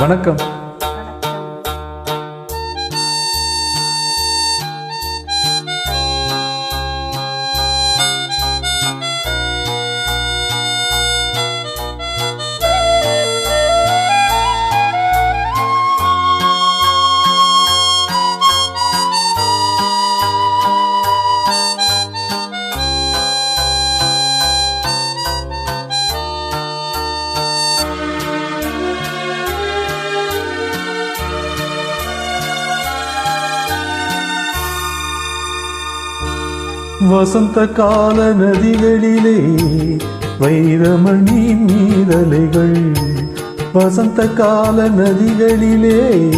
வணக்கம். வசந்த கால நதிகளிலே வைரமணி நீரலைகள். வசந்த கால நதிகளிலே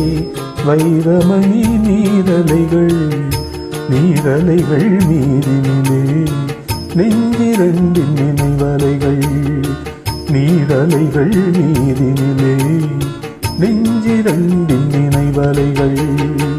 வைரமணி நீரலைகள். நீரலைகள் மீதினிலே நெஞ்சிரண்டின் நினைவலைகள். நீரலைகள் மீதினிலே நெஞ்சிரண்டின் நினைவலைகள்.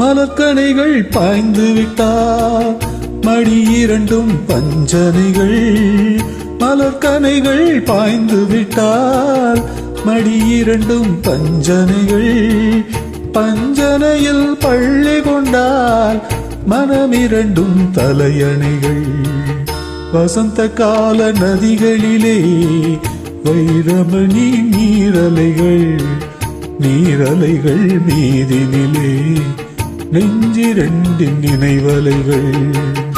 மலக்கணைகள் பாய்ந்து விட்டார். மடி இரண்டும் பஞ்சனைகள். மலர்கனைகள் பாய்ந்து விட்டால் மடி இரண்டும் பஞ்சனைகள். பஞ்சனையில் பள்ளி கொண்டால் மனமிரண்டும் தலையணைகள். வசந்த கால நதிகளிலே வைரமணி நீரலைகள். நீரலைகள் மீதினிலே. நெஞ்சிரண்டின் நினைவலைகள்.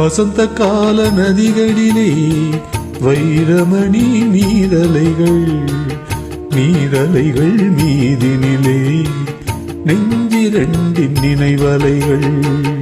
வசந்த கால நதிகளிலே வைரமணி நீரலைகள் நீரலைகள் மீதினிலே நெஞ்சிரண்டின் நினைவலைகள்.